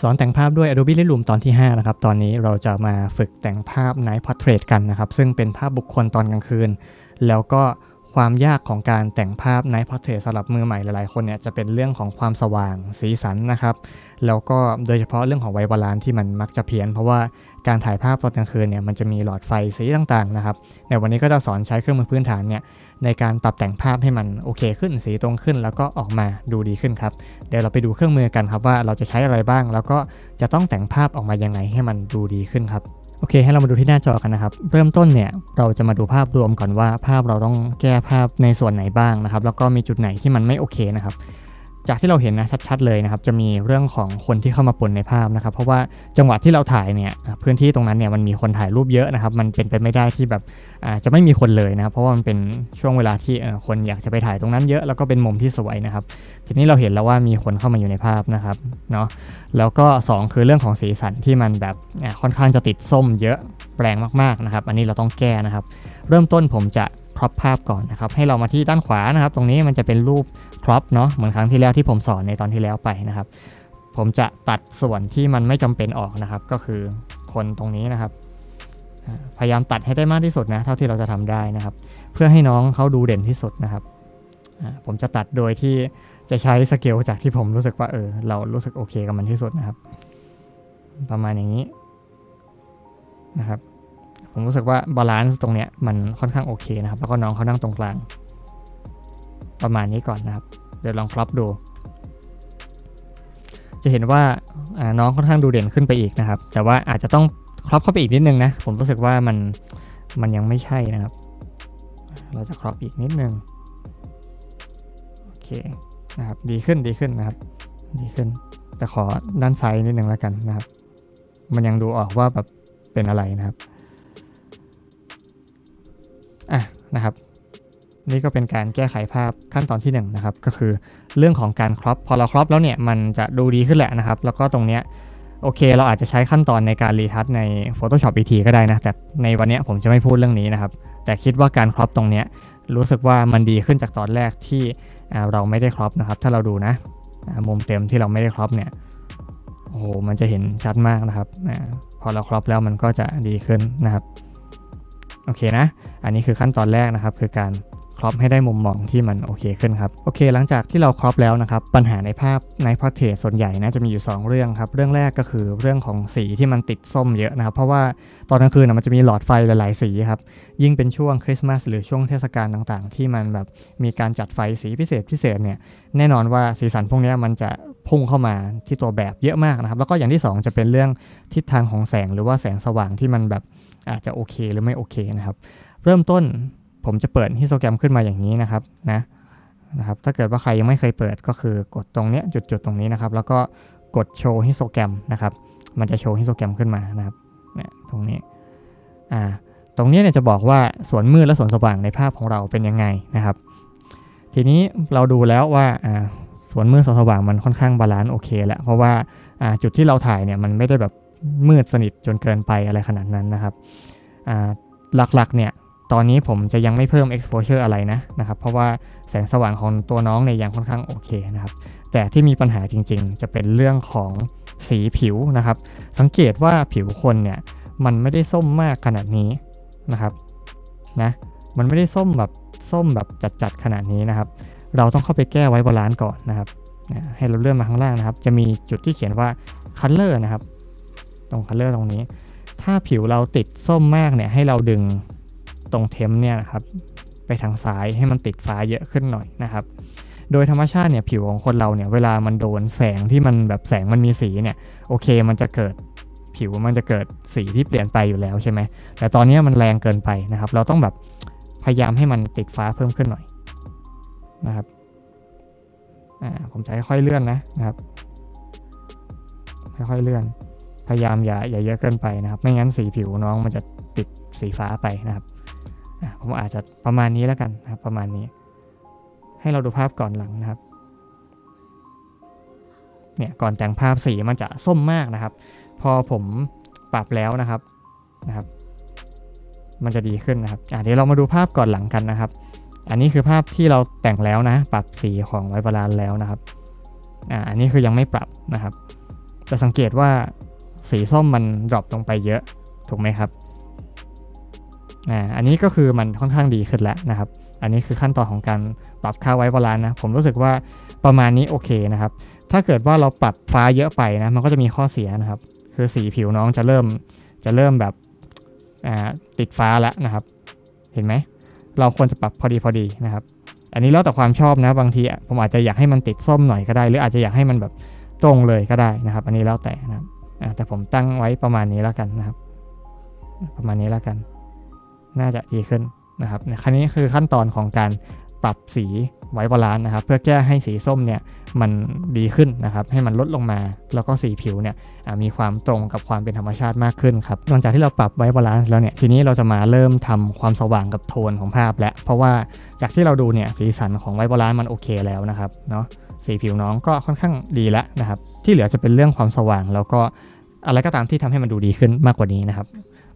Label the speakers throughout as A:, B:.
A: สอนแต่งภาพด้วย Adobe Lightroom ตอนที่ 5 นะครับ ตอนนี้เราจะมาฝึกแต่งภาพ Night Portrait กันนะครับ ซึ่งเป็นภาพบุคคลตอนกลางคืน แล้วก็ความยากของการแต่งภาพ Night Portrait สำหรับมือใหม่หลายๆ คนเนี่ยจะเป็นเรื่องของความสว่างสีสันนะครับ แล้วก็โดยเฉพาะเรื่องของไวบาลานที่มันมักจะเพี้ยน เพราะว่าการถ่ายภาพตอนกลางคืนเนี่ยมันจะมีหลอดไฟสีต่างๆนะครับในวันนี้ก็จะสอนใช้เครื่องมือพื้นฐานเนี่ย ในการปรับแต่งภาพให้มันโอเคขึ้นสีตรงขึ้น แล้วก็ออกมาดูดีขึ้นครับ เดี๋ยวเราไปดูเครื่องมือกันครับว่าเราจะใช้อะไรบ้าง แล้วก็จะต้องแต่งภาพออกมายังไงให้มันดูดีขึ้นครับโอเค ให้เรามาดูที่หน้าจอกันนะครับ เริ่มต้นเนี่ย เราจะมาดูภาพรวมก่อนว่าภาพเราต้องแก้ภาพในส่วนไหนบ้างนะครับ แล้วก็มีจุดไหนที่มันไม่โอเคนะครับ จากที่เราเห็นนะชัดๆเลยนะครับจะมีเรื่องของคนที่เข้ามาปนในภาพนะครับเพราะว่าจังหวะที่เราถ่ายเนี่ยพื้นที่ตรงนั้นเนี่ยมันมีคนถ่ายรูปเยอะนะครับมันเป็นไปไม่ได้ที่แบบอาจะไม่มีคนเลยนะครับเพราะว่ามันเป็นช่วงเวลาที่คนอยากจะไปถ่ายตรงนั้นเยอะแล้วก็เป็นมุมที่สวยนะครับทีนี้เราเห็นแล้วว่ามีคนเข้ามาอยู่ในภาพนะครับเนาะแล้วก็ 2 คือเรื่องของสีสันที่มันแบบค่อนข้างจะติดส้มเยอะแปลงมากๆนะครับอันนี้เราต้องแก้นะครับ เริ่มต้นผมจะ ครอปภาพก่อนนะครับ ให้เรามาที่ด้านขวานะครับ ตรงนี้มันจะเป็นรูปครอปเนาะ เหมือนครั้งที่แล้วที่ผมสอนในตอนที่แล้วไปนะครับ ผมจะตัดส่วนที่มันไม่จำเป็นออกนะครับ ก็คือคนตรงนี้นะครับ พยายามตัดให้ได้มากที่สุดนะ เท่าที่เราจะทำได้นะครับ เพื่อให้น้องเขาดูเด่นที่สุดนะครับ ผมจะตัดโดยที่จะใช้สเกลจากที่ผมรู้สึกว่าเออ เรารู้สึกโอเคกับมันที่สุดนะครับ ประมาณอย่างนี้นะครับ ผมรู้สึกว่าบาลานซ์ตรงเนี้ยมันค่อนข้างโอเคนะครับ แล้วก็น้องเขานั่งตรงกลาง ประมาณนี้ก่อนนะครับ เดี๋ยวลองครอปดู จะเห็นว่าน้องค่อนข้างดูเด่นขึ้นไปอีกนะครับ แต่ว่าอาจจะต้องครอปเข้าไปอีกนิดนึงนะ ผมรู้สึกว่ามันมันยังไม่ใช่นะครับ เราจะครอปอีกนิดนึง โอเคนะครับ ดีขึ้นดีขึ้นนะครับ ดีขึ้น แต่ขอด้านซ้ายนิดนึงแล้วกันนะครับ มันยังดูออกว่าแบบเป็นอะไรนะครับ อะนะครับ นี่ก็เป็นการแก้ไขภาพขั้นตอนที่1นงนะครับ ก็คือเรื่องของการครอปพอเราครอปแล้วเนี่ยมันจะดูดีขึ้นแหละนะครับ แล้วก็ตรงเนี้ยโอเค เราอาจจะใช้ขั้นตอนในการรีทัชใน Photoshop อีกทีก็ได้นะ แต่ในวันเนี้ยผมจะไม่พูดเรื่องนี้นะครับ แต่คิดว่าการครอปตรงเนี้ยรู้สึกว่ามันดีขึ้นจากตอนแรกที่เราไม่ได้ครอปนะครับ ถ้าเราดูนะ มุมเต็มที่เราไม่ได้ครอปเนี่ย โอ้โห มันจะเห็นชัดมากนะครับ พอเราครอปแล้วมันก็จะดีขึ้นนะครับ โอเคนะ อันนี้คือขั้นตอนแรกนะครับ คือการครอปให้ได้มุมมองที่มันโอเคขึ้นครับ โอเค หลังจากที่เราครอปแล้วนะครับ ปัญหาในภาพในพอร์เทรส่วนใหญ่นะจะมีอยู่ 2 เรื่องครับ เรื่องแรกก็คือเรื่องของสีที่มันติดส้มเยอะนะครับ เพราะว่าตอนกลางคืนนะมันจะมีหลอดไฟหลาย ๆ สีครับ ยิ่งเป็นช่วงคริสต์มาสหรือช่วงเทศกาลต่างๆ ที่มันแบบมีการจัดไฟสีพิเศษพิเศษเนี่ยแน่นอนว่าสีสันพวกนี้มันจะพุ่งเข้ามาที่ตัวแบบเยอะมากนะครับ แล้วก็อย่างที่สองจะเป็นเรื่องทิศทางของแสงหรือว่าแสงสว่างที่มันแบบ อาจจะโอเคหรือไม่โอเคนะครับ เริ่มต้นผมจะเปิดฮิสโตแกรมขึ้นมาอย่างนี้นะครับนะนะครับถ้าเกิดว่าใครยังไม่เคยเปิดก็คือกดตรงเนี้ยจุดๆตรงนี้นะครับ แล้วก็กดโชว์ฮิสโตแกรมนะครับ มันจะโชว์ฮิสโตแกรมขึ้นมานะครับเนี่ยตรงนี้อ่าตรงนี้เนี่ยจะบอกว่าส่วนมืดและส่วนสว่างในภาพของเราเป็นยังไงนะครับ ทีนี้เราดูแล้วว่าอ่าส่วนมืดส่วนสว่างมันค่อนข้างบาลานซ์โอเคแล้วเพราะว่าอ่าจุดที่เราถ่ายเนี่ยมันไม่ได้แบบ มืดสนิทจนเกินไปอะไรขนาดนั้นนะครับหลักๆเนี่ยตอนนี้ผมจะยังไม่เพิ่ม exposure อะไรนะนะครับเพราะว่าแสงสว่างของตัวน้องเนี่ยยังค่อนข้างโอเคนะครับแต่ที่มีปัญหาจริงๆ จะเป็นเรื่องของสีผิวนะครับสังเกตว่าผิวคนเนี่ยมันไม่ได้ส้มมากขนาดนี้นะครับนะมันไม่ได้ส้มแบบส้มแบบจัดๆขนาดนี้นะครับ เราต้องเข้าไปแก้ไว้บาลานซ์ก่อนนะครับให้เราเลื่อนมาข้างล่างนะครับ จะมีจุดที่เขียนว่า color นะครับ ตรง color ตรงนี้ ถ้าผิวเราติดส้มมากเนี่ยให้เราดึงตรงเทมเนี่ยนะครับไปทางซ้ายให้มันติดฟ้าเยอะขึ้นหน่อยนะครับ โดยธรรมชาติเนี่ยผิวของคนเราเนี่ยเวลามันโดนแสงที่มันแบบแสงมันมีสีเนี่ยโอเคมันจะเกิดผิวมันจะเกิดสีที่เปลี่ยนไปอยู่แล้วใช่ไหม แต่ตอนนี้มันแรงเกินไปนะครับ เราต้องแบบพยายามให้มันติดฟ้าเพิ่มขึ้นหน่อยนะครับผมจะค่อยๆเลื่อนนะนะครับ ค่อยๆเลื่อน พยายามอย่าอย่าเยอะเกินไปนะครับ ไม่งั้นสีผิวน้องมันจะติดสีฟ้าไปนะครับผมอาจจะประมาณนี้แล้วกันนะครับ ประมาณนี้ ให้เราดูภาพก่อนหลังนะครับ เนี่ยก่อนแต่งภาพสีมันจะส้มมากนะครับ พอผมปรับแล้วนะครับนะครับ มันจะดีขึ้นนะครับอะเดี๋ยวเรามาดูภาพก่อนหลังกันนะครับ อันนี้คือภาพที่เราแต่งแล้วนะ ปรับสีของไวบาลานแล้วนะครับอ่าอันนี้คือยังไม่ปรับนะครับ จะสังเกตว่า สีส้มมันดรอปลงไปเยอะ ถูกไหมครับอ่าอันนี้ก็คือมันค่อนข้างดีขึ้นแล้วนะครับ อันนี้คือขั้นตอนของการปรับค่าไว้บาลานซ์นะ ผมรู้สึกว่าประมาณนี้โอเคนะครับ ถ้าเกิดว่าเราปรับฟ้าเยอะไปนะ มันก็จะมีข้อเสียนะครับ คือสีผิวน้องจะเริ่มจะเริ่มแบบอ่าติดฟ้าแล้วนะครับ เห็นไหม เราควรจะปรับพอดีพอดีนะครับ อันนี้แล้วแต่ความชอบนะ บางทีอะผมอาจจะอยากให้มันติดส้มหน่อยก็ได้ หรืออาจจะอยากให้มันแบบตรงเลยก็ได้นะครับ อันนี้แล้วแต่นะครับ แต่ผมตั้งไว้ประมาณนี้แล้วกันนะครับ ประมาณนี้แล้วกัน น่าจะดีขึ้นนะครับในขั้นนี้คือขั้นตอนของการปรับสีไว้บาลานซ์นะครับ เพื่อแก้ให้สีส้มเนี่ยมันดีขึ้นนะครับ ให้มันลดลงมา แล้วก็สีผิวเนี่ยมีความตรงกับความเป็นธรรมชาติมากขึ้นครับหลังจากที่เราปรับไว้บาลานซ์แล้วเนี่ยทีนี้เราจะมาเริ่มทำความสว่างกับโทนของภาพแล้วเพราะว่าจากที่เราดูเนี่ยสีสันของไว้บาลานซ์มันโอเคแล้วนะครับเนาะ สีผิวน้องก็ค่อนข้างดีแล้วนะครับ ที่เหลือจะเป็นเรื่องความสว่าง แล้วก็อะไรก็ตามที่ทำให้มันดูดีขึ้นมากกว่านี้นะครับ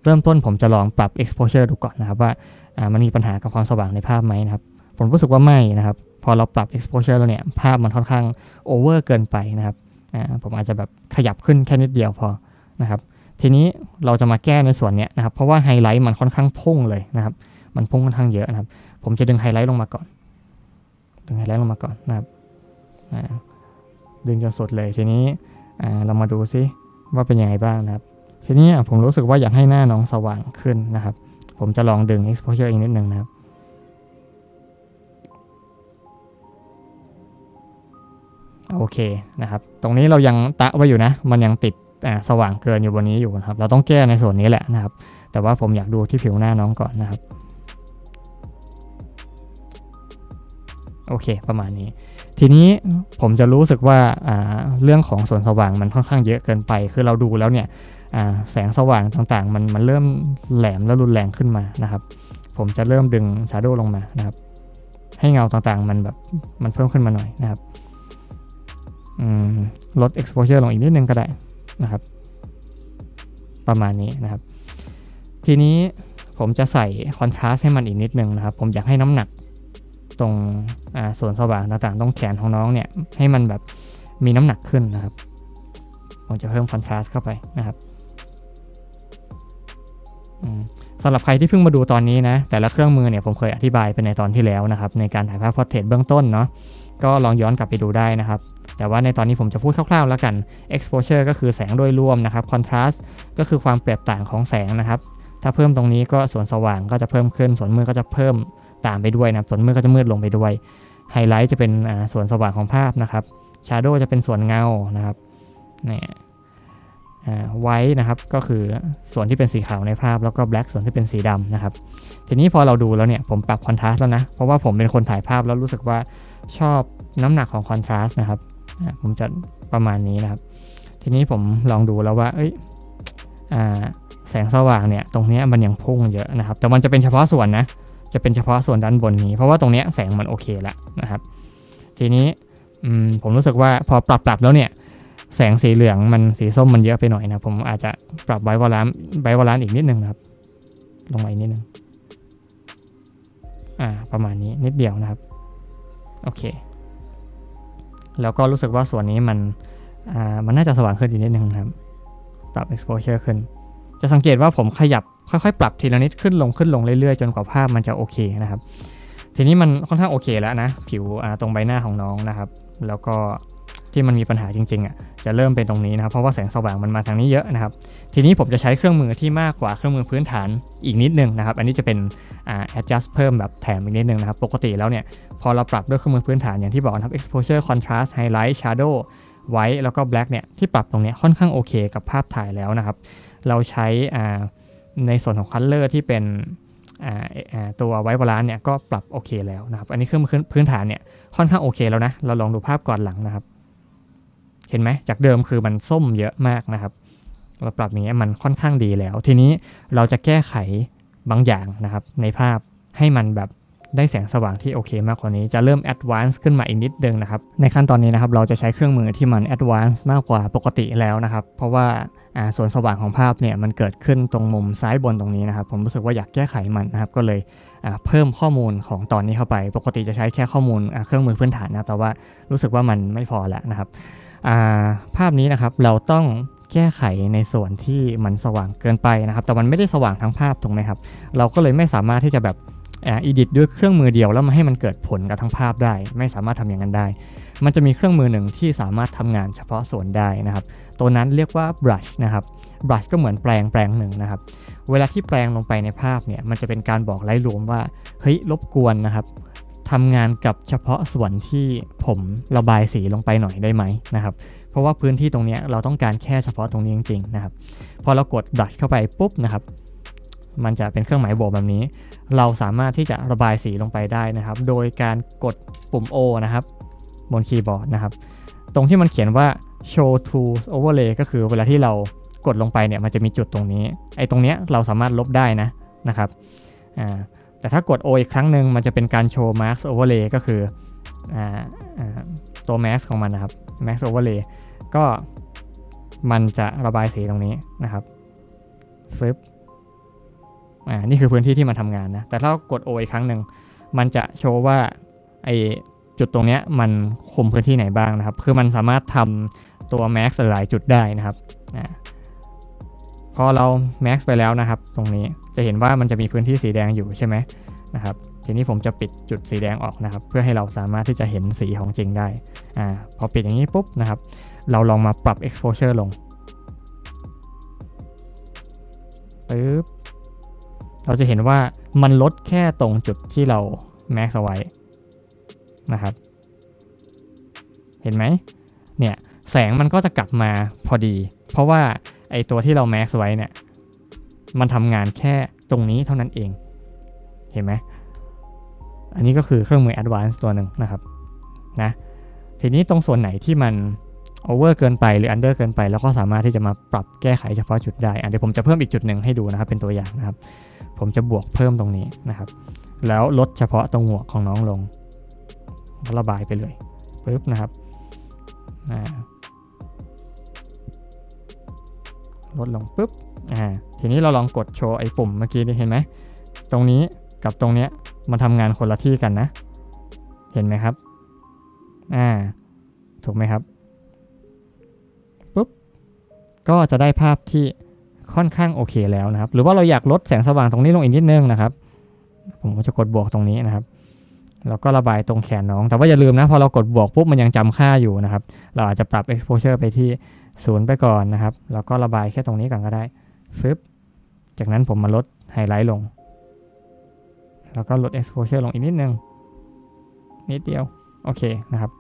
A: เริ่มต้นผมจะลองปรับ exposure ดูก่อนนะครับ ว่ามันมีปัญหากับความสว่างในภาพไหมนะครับ ผมรู้สึกว่าไม่นะครับ พอเราปรับ exposure แล้วเนี่ยภาพมันค่อนข้าง over เกินไปนะครับผมอาจจะแบบขยับขึ้นแค่นิดเดียวพอนะครับทีนี้เราจะมาแก้ในส่วนเนี้ยนะครับ เพราะว่าไฮไลท์มันค่อนข้างพุ่งเลยนะครับ มันพุ่งค่อนข้างเยอะนะครับ ผมจะดึงไฮไลท์ลงมาก่อน ดึงไฮไลท์ลงมาก่อนนะครับ ดึงจนสุดเลยทีนี้เรามาดูซิว่าเป็นยังไงบ้างนะครับ ทีนี้ผมรู้สึกว่าอยากให้หน้าน้องสว่างขึ้นนะครับ ผมจะลองดึง exposure อีกนิดนึงนะครับโอเคนะครับ ตรงนี้เรายังตะไว้อยู่นะ มันยังติดสว่างเกินอยู่บนนี้อยู่นะครับ เราต้องแก้ในส่วนนี้แหละนะครับ แต่ว่าผมอยากดูที่ผิวหน้าน้องก่อนนะครับ โอเค ประมาณนี้ ทีนี้ผมจะรู้สึกว่าเรื่องของส่วนสว่างมันค่อนข้างเยอะเกินไป คือเราดูแล้วเนี่ยแสงสว่างต่างๆ มันมันเริ่มแหลมและรุนแรงขึ้นมานะครับ ผมจะเริ่มดึงชาร์โดลงมานะครับ ให้เงาต่างๆ มันแบบมันเพิ่มขึ้นมาหน่อยนะครับอืมลด exposure ลงอีกนิดนึงก็ได้นะครับ ประมาณนี้นะครับ ทีนี้ผมจะใส่ contrast ให้มันอีกนิดนึงนะครับ ผมอยากให้น้ำหนัก ตรงส่วนสว่างต่างๆตรงแขนของน้องเนี่ยให้มันแบบมีน้ำหนักขึ้นนะครับ ผมจะเพิ่ม contrast เข้าไปนะครับสำหรับใครที่เพิ่งมาดูตอนนี้นะ แต่ละเครื่องมือเนี่ยผมเคยอธิบายไปในตอนที่แล้วนะครับ ในการถ่ายภาพพอร์เทรตเบื้องต้นเนาะก็ลองย้อนกลับไปดูได้นะครับ แต่ว่าในตอนนี้ผมจะพูดคร่าวๆแล้วกัน exposure ก็คือแสงโดยรวมนะครับ contrast ก็คือความแตกต่างของแสงนะครับ ถ้าเพิ่มตรงนี้ก็ส่วนสว่างก็จะเพิ่มขึ้น ส่วนมืดก็จะเพิ่มตามไปด้วยนะครับ ส่วนมืดก็จะมืดลงไปด้วย ไฮไลท์จะเป็นส่วนสว่างของภาพนะครับชาร์โดจะเป็นส่วนเงานะครับเนี่ยไว้นะครับก็คือส่วนที่เป็นสีขาวในภาพแล้วก็แบล็กส่วนที่เป็นสีดำนะครับ ทีนี้พอเราดูแล้วเนี่ยผมปรับคอนทราสต์แล้วนะ เพราะว่าผมเป็นคนถ่ายภาพแล้วรู้สึกว่าชอบน้ำหนักของคอนทราสต์นะครับผมจะประมาณนี้นะครับ ทีนี้ผมลองดูแล้วว่าเอ้ยอ่า แสงสว่างเนี่ยตรงนี้มันยังพุ่งเยอะนะครับ แต่มันจะเป็นเฉพาะส่วนนะ จะเป็นเฉพาะส่วนด้านบนนี้ เพราะว่าตรงนี้แสงมันโอเคแล้วนะครับ ทีนี้ผมรู้สึกว่าพอปรับปรับแล้วเนี่ย แสงสีเหลืองมันสีส้มมันเยอะไปหน่อยนะ ผมอาจจะปรับไว้วอลานไว้วอลานอีกนิดนึงนะครับ ลงมาอีกนิดนึงอ่าประมาณนี้นิดเดียวนะครับ โอเค แล้วก็รู้สึกว่าส่วนนี้มันอ่ามันน่าจะสว่างขึ้นอีกนิดนึงครับ ปรับ exposure ขึ้น จะสังเกตว่าผมขยับค่อยๆ ปรับทีละนิดขึ้นลงขึ้นลงเรื่อยๆ จนกว่าภาพมันจะโอเคนะครับ ทีนี้มันค่อนข้างโอเคแล้วนะ ผิวตรงใบหน้าของน้องนะครับ แล้วก็ที่มันมีปัญหาจริงๆอะจะเริ่มเป็นตรงนี้นะครับ เพราะว่าแสงสว่างมันมาทางนี้เยอะนะครับ ทีนี้ผมจะใช้เครื่องมือที่มากกว่าเครื่องมือพื้นฐานอีกนิดนึงนะครับ อันนี้จะเป็นอ่า adjust เพิ่มแบบแถมอีกนิดนึงนะครับ ปกติแล้วเนี่ยพอเราปรับด้วยเครื่องมือพื้นฐานอย่างที่บอกนะครับ exposure contrast highlight shadow white แล้วก็ black เนี่ยที่ปรับตรงนี้ค่อนข้างโอเคกับภาพถ่ายแล้วนะครับ เราใช้ในส่วนของ color ที่เป็นตัวไวท์บาลานเนี่ยก็ปรับโอเคแล้วนะครับ อันนี้เครื่องมือพื้นฐานเนี่ยค่อนข้างโอเคแล้วนะ เราลองดูภาพก่อนหลังนะครับ เห็นไหมจากเดิมคือมันส้มเยอะมากนะครับ เราปรับอย่างเงี้ยมันค่อนข้างดีแล้ว ทีนี้เราจะแก้ไขบางอย่างนะครับ ในภาพให้มันแบบ ได้แสงสว่างที่โอเคมากกว่านี้จะเริ่ม advance ขึ้นมาอีกนิดนึงนะครับ ในขั้นตอนนี้นะครับเราจะใช้เครื่องมือที่มัน advance มากกว่าปกติแล้วนะครับ เพราะว่าส่วนสว่างของภาพเนี่ยมันเกิดขึ้นตรงมุมซ้ายบนตรงนี้นะครับ ผมรู้สึกว่าอยากแก้ไขมันนะครับก็เลยเพิ่มข้อมูลของตอนนี้เข้าไป ปกติจะใช้แค่ข้อมูลเครื่องมือพื้นฐานนะครับแต่ว่ารู้สึกว่ามันไม่พอแล้วนะครับภาพนี้นะครับเราต้องแก้ไขในส่วนที่มันสว่างเกินไปนะครับ แต่มันไม่ได้สว่างทั้งภาพถูกไหมครับ เราก็เลยไม่สามารถที่จะแบบ อ่าอีดิทด้วยเครื่องมือเดียวแล้วมาให้มันเกิดผลกับทั้งภาพได้ ไม่สามารถทำอย่างนั้นได้ มันจะมีเครื่องมือหนึ่งที่สามารถทำงานเฉพาะส่วนได้นะครับ ตัวนั้นเรียกว่า brush นะครับ brush ก็เหมือนแปลงแปลงหนึ่งนะครับ เวลาที่แปลงลงไปในภาพเนี่ยมันจะเป็นการบอกไล่รวมว่าเฮ้ยรบกวนนะครับทำงานกับเฉพาะส่วนที่ผมระบายสีลงไปหน่อยได้ไหมนะครับ เพราะว่าพื้นที่ตรงนี้เราต้องการแค่เฉพาะตรงนี้จริงๆนะครับ พอเรากด brush เข้าไปปุ๊บนะครับ มันจะเป็นเครื่องหมายบวกแบบนี้ เราสามารถที่จะระบายสีลงไปได้นะครับ โดยการกดปุ่ม O นะครับ บนคีย์บอร์ดนะครับ ตรงที่มันเขียนว่า show to overlay ก็คือเวลาที่เรากดลงไปเนี่ยมันจะมีจุดตรงนี้ ไอ้ตรงเนี้ยเราสามารถลบได้นะนะครับอ่าแต่ถ้ากด O อีกครั้งหนึ่งมันจะเป็นการโชว์ mask overlay ก็คืออ่าตัว mask ของมันนะครับ mask overlay ก็มันจะระบายสีตรงนี้นะครับฟึบ อ่านี่คือพื้นที่ที่มันทำงานนะแต่ถ้ากด O อีกครั้งหนึ่งมันจะโชว์ว่าไอจุดตรงเนี้ยมันคุมพื้นที่ไหนบ้างนะครับ คือมันสามารถทำตัว max หลายจุดได้นะครับอ่าพอเรา max ไปแล้วนะครับ ตรงนี้จะเห็นว่ามันจะมีพื้นที่สีแดงอยู่ใช่ไหมนะครับทีนี้ผมจะปิดจุดสีแดงออกนะครับ เพื่อให้เราสามารถที่จะเห็นสีของจริงได้อ่าพอปิดอย่างนี้ปุ๊บนะครับ เราลองมาปรับ exposure ลงปึ๊บ เราจะเห็นว่ามันลดแค่ตรงจุดที่เรา max เอาไว้นะครับ เห็นไหมเนี่ยแสงมันก็จะกลับมาพอดี เพราะว่าไอตัวที่เรา max ไว้เนี่ยมันทำงานแค่ตรงนี้เท่านั้นเอง เห็นไหมอันนี้ก็คือเครื่องมือ advanced ตัวหนึ่งนะครับนะทีนี้ตรงส่วนไหนที่มัน over เกินไปหรือ under เกินไป แล้วก็สามารถที่จะมาปรับแก้ไขเฉพาะจุดได้อะเดี๋ยวผมจะเพิ่มอีกจุดหนึ่งให้ดูนะครับเป็นตัวอย่างนะครับ ผมจะบวกเพิ่มตรงนี้นะครับ แล้วลดเฉพาะตรงหัวของน้องลงระบายไปเลยปึ๊บนะครับลดลงปุ๊บอ่าทีนี้เราลองกดโชว์ไอ้ปุ่มเมื่อกี้นี่เห็นไหมตรงนี้กับตรงเนี้ยมันทำงานคนละที่กันนะ เห็นไหมครับอ่าถูกไหมครับปุ๊บก็จะได้ภาพที่ ค่อนข้างโอเคแล้วนะครับ หรือว่าเราอยากลดแสงสว่างตรงนี้ลงอีกนิดนึงนะครับ ผมก็จะกดบวกตรงนี้นะครับแล้วก็ระบายตรงแขนน้อง แต่ว่าอย่าลืมนะ พอเรากดบวกปุ๊บมันยังจำค่าอยู่นะครับ เราอาจจะปรับ exposure ไปที่ศูนย์ไปก่อนนะครับ แล้วก็ระบายแค่ตรงนี้ก่อนก็ได้ฟึบจากนั้นผมมาลดไฮไลท์ลง แล้วก็ลด exposure ลงอีกนิดนึง นิดเดียว โอเคนะครับ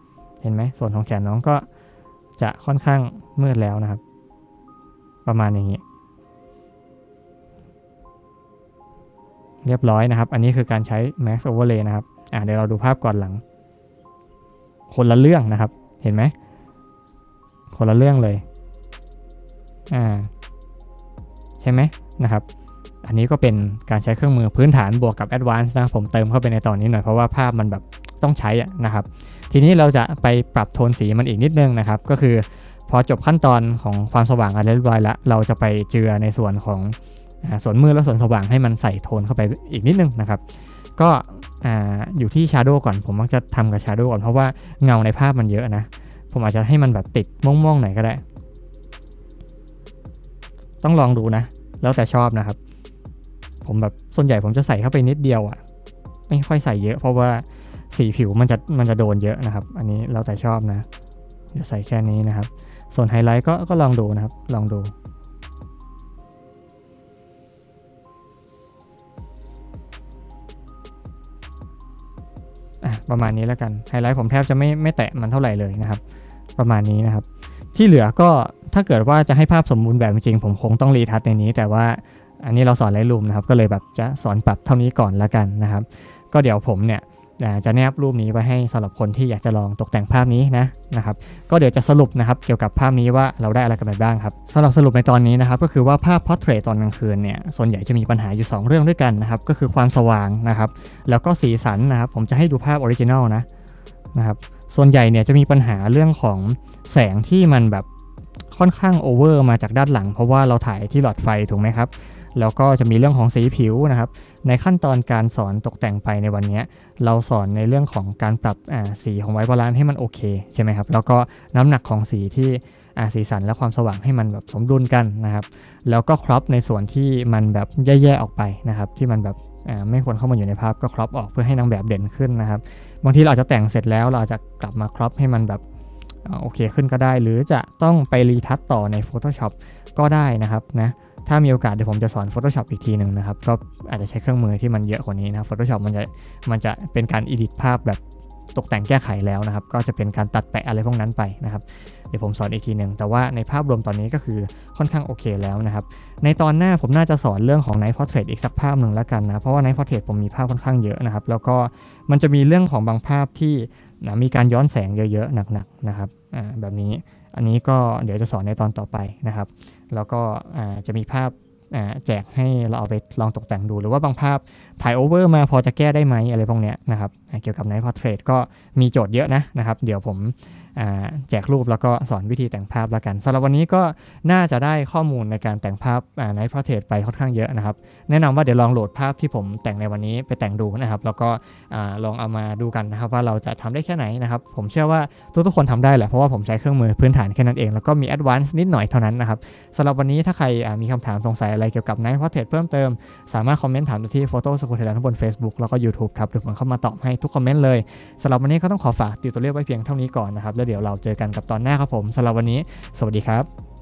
A: เห็นไหมส่วนของแขนน้องก็จะค่อนข้างมืดแล้วนะครับ ประมาณอย่างนี้ เรียบร้อยนะครับ อันนี้คือการใช้ max overlay นะครับอ่าเดี๋ยวเราดูภาพก่อนหลัง คนละเรื่องนะครับ เห็นไหม คนละเรื่องเลยอ่าใช่ไหมนะครับ อันนี้ก็เป็นการใช้เครื่องมือพื้นฐานบวกกับ Advanced นะ ผมเติมเข้าไปในตอนนี้หน่อยเพราะว่าภาพมันแบบต้องใช้อะนะครับ ทีนี้เราจะไปปรับโทนสีมันอีกนิดนึงนะครับ ก็คือพอจบขั้นตอนของความสว่างอะไรเรียบร้อยแล้ว เราจะไปเจือในส่วนของ ส่วนมืดและส่วนสว่างให้มันใส่โทนเข้าไปอีกนิดนึงนะครับ ก็อ่าอยู่ที่ Shadow ก่อนผมมักจะทำกับ Shadow ก่อนเพราะว่าเงาในภาพมันเยอะนะ ผมอาจจะให้มันแบบติดม่วงๆหน่อยก็ได้ ต้องลองดูนะ แล้วแต่ชอบนะครับ ผมแบบส่วนใหญ่ผมจะใส่เข้าไปนิดเดียวอะ่ะไม่ค่อยใส่เยอะ เพราะว่าสีผิวมันจะมันจะโดนเยอะนะครับ อันนี้แล้วแต่ชอบนะเดี๋ยวใส่แค่นี้นะครับ ส่วนไฮไลท์ก็ก็ลองดูนะครับ ลองดู ประมาณนี้แล้วกันไฮไลท์ผมแทบจะไม่ไม่แตะมันเท่าไหร่เลยนะครับ ประมาณนี้นะครับ ที่เหลือก็ถ้าเกิดว่าจะให้ภาพสมบูรณ์แบบจริงผมคงต้องรีทัชในนี้ แต่ว่าอันนี้เราสอนไลท์รูมนะครับ ก็เลยแบบจะสอนปรับเท่านี้ก่อนแล้วกันนะครับ ก็เดี๋ยวผมเนี่ย อ่าจะแนบรูปนี้ไว้ให้สำหรับคนที่อยากจะลองตกแต่งภาพนี้นะนะครับก็เดี๋ยวจะสรุปนะครับเกี่ยวกับภาพนี้ว่าเราได้อะไรกันไปบ้างครับสำหรับสรุปในตอนนี้นะครับก็คือว่าภาพ portrait ตอนกลางคืนเนี่ยส่วนใหญ่จะมีปัญหาอยู่ 2 เรื่องด้วยกันนะครับก็คือความสว่างนะครับแล้วก็สีสันนะครับผมจะให้ดูภาพออริจินอลนะนะครับส่วนใหญ่เนี่ยจะมีปัญหาเรื่องของแสงที่มันแบบค่อนข้างโอเวอร์มาจากด้านหลัง เพราะว่าเราถ่ายที่หลอดไฟถูกไหมครับแล้วก็จะมีเรื่องของสีผิวนะครับ ในขั้นตอนการสอนตกแต่งไปในวันนี้เราสอนในเรื่องของการปรับสีของไวท์บาลานซ์ให้มันโอเคใช่ไหมครับแล้วก็น้ำหนักของสีที่สีสันและความสว่างให้มันแบบสมดุลกันนะครับ แล้วก็ครอปในส่วนที่มันแบบแย่ๆออกไปนะครับ ที่มันแบบไม่ควรเข้ามาอยู่ในภาพก็ครอปออกเพื่อให้นางแบบเด่นขึ้นนะครับ บางทีเราอาจจะแต่งเสร็จแล้วเราจะกลับมาครอปให้มันแบบโอเคขึ้นก็ได้ หรือจะต้องไปรีทัชต่อใน Photoshop ก็ได้นะครับนะ ถ้ามีโอกาสเดี๋ยวผมจะสอน Photoshop อีกทีหนึ่งนะครับ ก็อาจจะใช้เครื่องมือที่มันเยอะกว่านี้นะครับ Photoshop มันจะมันจะเป็นการ edit ภาพแบบตกแต่งแก้ไขแล้วนะครับ ก็จะเป็นการตัดแปะอะไรพวกนั้นไปนะครับ เดี๋ยวผมสอนอีกทีหนึ่ง แต่ว่าในภาพรวมตอนนี้ก็คือค่อนข้างโอเคแล้วนะครับ ในตอนหน้าผมน่าจะสอนเรื่องของ Night Portrait อีกสักภาพหนึ่งแล้วกันนะ เพราะว่า Night Portrait ผมมีภาพค่อนข้างเยอะนะครับ แล้วก็มันจะมีเรื่องของบางภาพที่ นะมีการย้อนแสงเยอะๆหนักๆนะครับแบบนี้อันนี้ก็เดี๋ยวจะสอนในตอนต่อไปนะครับ แล้วก็จะมีภาพแจกให้เราเอาไปลองตกแต่งดู หรือว่าบางภาพถ่ายโอเวอร์มาพอจะแก้ได้ไหมอะไรพวกเนี้ยนะครับ เกี่ยวกับ Night Portrait ก็มีโจทย์เยอะนะนะครับ เดี๋ยวผมแจกรูปแล้วก็สอนวิธีแต่งภาพแล้วกันสำหรับวันนี้ก็น่าจะได้ข้อมูลในการแต่งภาพในพระเทศไปค่อนข้างเยอะนะครับ แนะนำว่าเดี๋ยวลองโหลดภาพที่ผมแต่งในวันนี้ไปแต่งดูนะครับ แล้วก็ลองเอามาดูกันนะครับว่าเราจะทำได้แค่ไหนนะครับ ผมเชื่อว่าทุกๆคนทำได้แหละเพราะว่าผมใช้เครื่องมือพื้นฐานแค่นั้นเอง แล้วก็มีแอดวานซ์นิดหน่อยเท่านั้นนะครับสำหรับวันนี้ถ้าใครมีคำถามสงสัยอะไรเกี่ยวกับ Night Portrait เพิ่มเติมสามารถคอมเมนต์ถามที่ Photo s c h o o l ทั้งบน Facebook แล้วก็ YouTube ครับเดี๋ยวผมเข้ามาตอบให้ทุกคอมเมนต์เลยสำหรับวันนี้ก็ต้องขอฝากติวตัวเรียกไว้เพียงเท่านี้ก่อนนะครับแล้วเดี๋ยวเราเจอกันกับตอนหน้าครับผมสำหรับวันนี้ สวัสดีครับ